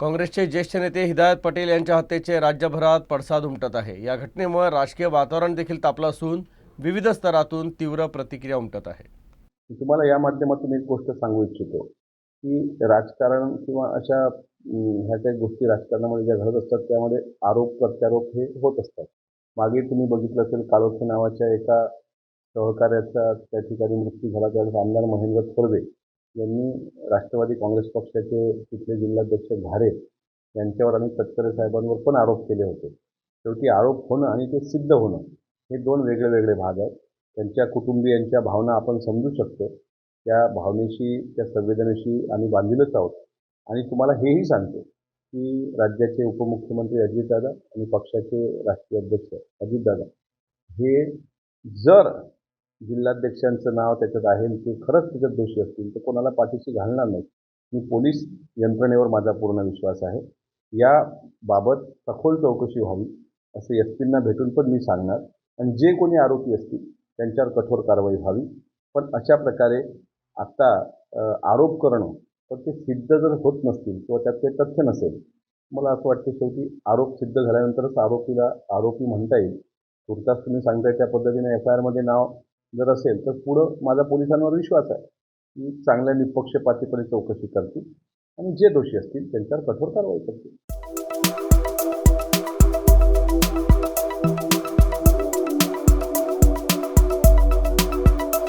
काँग्रेसचे ज्येष्ठ नेते हिदायत पटेल यांच्या हत्येचे राज्यभरात पडसाद उमटत आहे. या घटनेमुळे राजकीय वातावरण देखील तापलं असून विविध स्तरातून तीव्र प्रतिक्रिया उमटत आहे. तुम्हाला या माध्यमातून एक गोष्ट सांगू इच्छितो की राजकारण किंवा अशा ह्या काही गोष्टी राजकारणामध्ये ज्या घडत असतात त्यामध्ये आरोप प्रत्यारोप हे होत असतात. मागे तुम्ही बघितलं असेल कालोखे नावाच्या एका सहकार्याचा त्या ठिकाणी मृत्यू झाला त्यावेळेस आमदार महेंद्र थोरवे यांनी राष्ट्रवादी काँग्रेस पक्षाचे तिथले जिल्हाध्यक्ष घारे यांच्यावर आणि तटकरे साहेबांवर पण आरोप केले होते. शेवटी आरोप होणं आणि ते सिद्ध होणं हे दोन वेगळे वेगळे भाग आहेत. त्यांच्या कुटुंबियांच्या भावना आपण समजू शकतो. त्या भावनेशी त्या संवेदनेशी आम्ही बांधिलच आहोत. आणि तुम्हाला हेही सांगतो की राज्याचे उपमुख्यमंत्री अजितदादा आणि पक्षाचे राष्ट्रीय अध्यक्ष अजितदादा हे जर जिल्हाध्यक्षांचं नाव त्याच्यात आहे ते खरंच त्याच्यात दोषी असतील तर कोणाला पाठीशी घालणार नाही मी पोलीस यंत्रणेवर माझा पूर्ण विश्वास आहे. या बाबत सखोल चौकशी व्हावी असं एस पींना भेटून पण मी सांगणार. आणि जे कोणी आरोपी असतील त्यांच्यावर कठोर कारवाई व्हावी. पण अशा प्रकारे आत्ता आरोप करणं तर ते सिद्ध जर होत नसतील किंवा त्यात काही तथ्य नसेल मला असं वाटतं शेवटी आरोप सिद्ध झाल्यानंतरच आरोपीला आरोपी म्हणता येईल. तुर्तास तुम्ही सांगताय त्या पद्धतीने एफ आय आरमध्ये नाव जर असेल तर पुढं माझा पोलिसांवर विश्वास आहे. की चांगल्या निपक्षपातीपणे चौकशी करतील आणि जे दोषी असतील त्यांच्यावर कठोर कारवाई करतील.